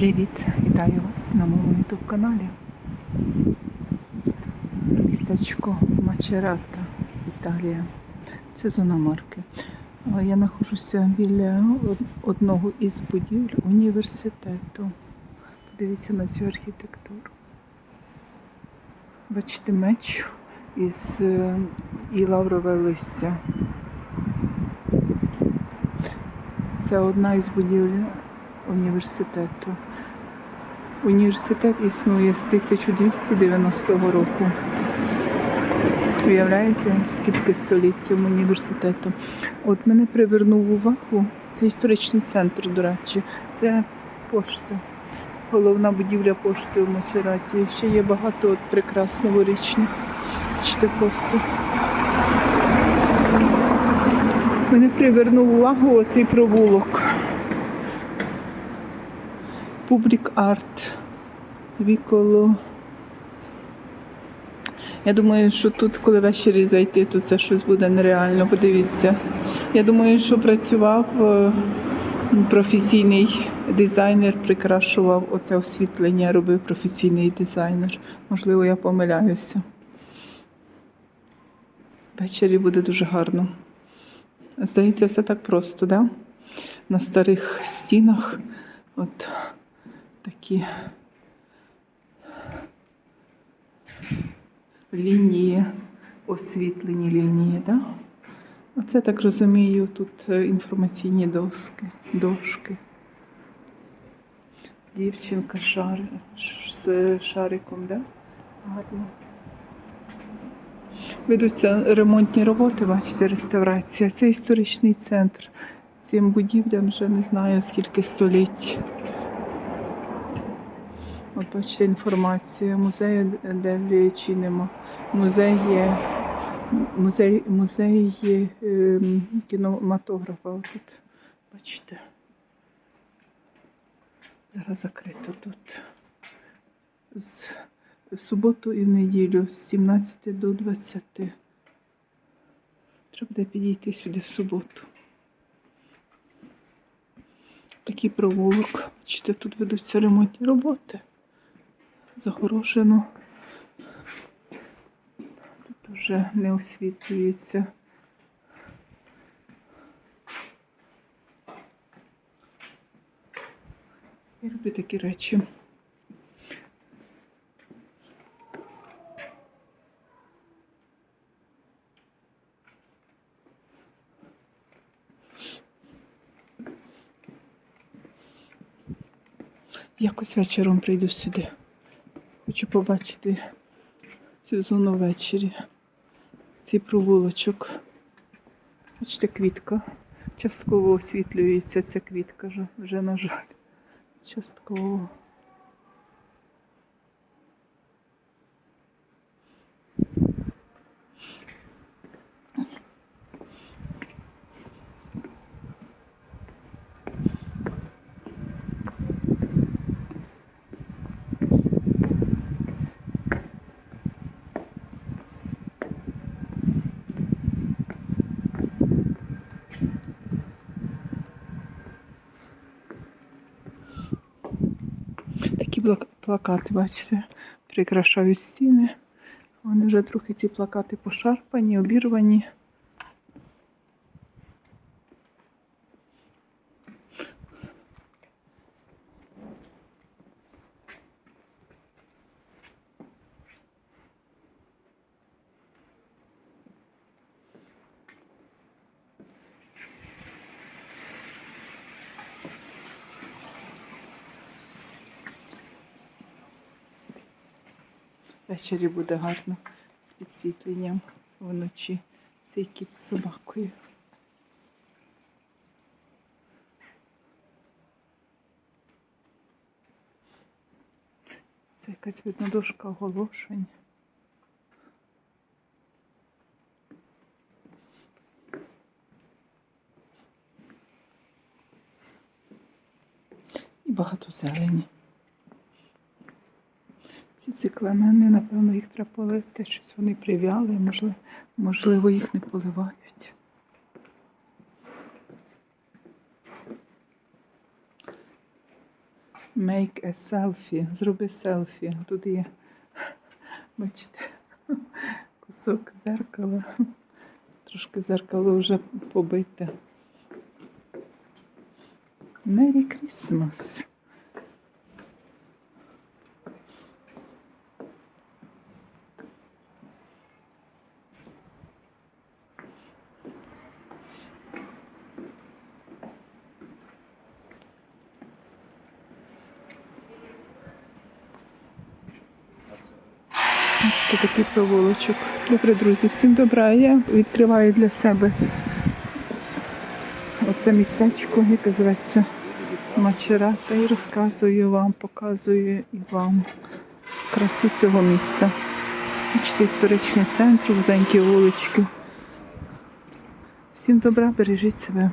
Привіт! Вітаю вас на моєму YouTube каналі. Містечко Мачерата, Італія. Це зона марки. Я знаходжуся біля одного із будівель університету. Подивіться на цю архітектуру. Бачите меч із е, і лаврове листя. Це одна із будівель університету. Університет існує з 1290 року. Уявляєте, скільки століть цьому університету? От мене привернув увагу. Це історичний центр, до речі. Це пошта. Головна будівля пошти в Мачераті. Ще є багато от прикрас новорічних. Бачите. Мене привернув увагу оцей провулок. Публік арт. Віколо. Я думаю, що тут, коли ввечері зайти, то це щось буде нереально. Подивіться. Я думаю, що працював е, професійний дизайнер, прикрашував оце освітлення, робив професійний дизайнер. Можливо, я помиляюся. Ввечері буде дуже гарно. Здається, все так просто, да? На старих стінах. От такі лінії, освітлені лінії, да? Оце так розумію, тут е, інформаційні доски, дошки. Дівчинка шар, з шариком, да? Гарно. Ведуться ремонтні роботи, бачите, реставрація. Це історичний центр. Цим будівлям вже не знаю скільки століть. От бачите інформація. Музею де чинимо. Музей є. Музей, музей є ем, кінематографа. Тут, бачите. Зараз закрито тут. З суботу і в неділю з 17 до 20. Треба буде підійти сюди в суботу. Такий провулок. Бачите, тут ведуться ремонтні роботи. Загорожено. Тут вже не освітлюється. Я люблю такі речі. Якось вечором прийду сюди. Хочу побачити цю зону ввечері. Цей провулочок. Бачите, квітка. Частково освітлюється ця квітка вже, на жаль. Частково. Такі плакати, бачите, прикрашають стіни. Вони вже трохи ці плакати пошарпані, обірвані. Ввечері буде гарно з підсвітленням вночі. Цей кіт з собакою. Це якась видно дошка оголошень. І багато зелені. Ці цикламени, напевно, їх треба полити, щось вони прив'яли, можливо, можливо, їх не поливають. Make a selfie. Зроби селфі. Тут є, бачите, кусок зеркала. Трошки зеркало вже побите. Merry Christmas. Бачите, такий проволочок. Добре, друзі, всім добра. Я відкриваю для себе оце містечко, яке зветься Мачерата, і розказую вам, показую і вам красу цього міста. Бачите, історичний центр, вузенькі вулички. Всім добра, бережіть себе.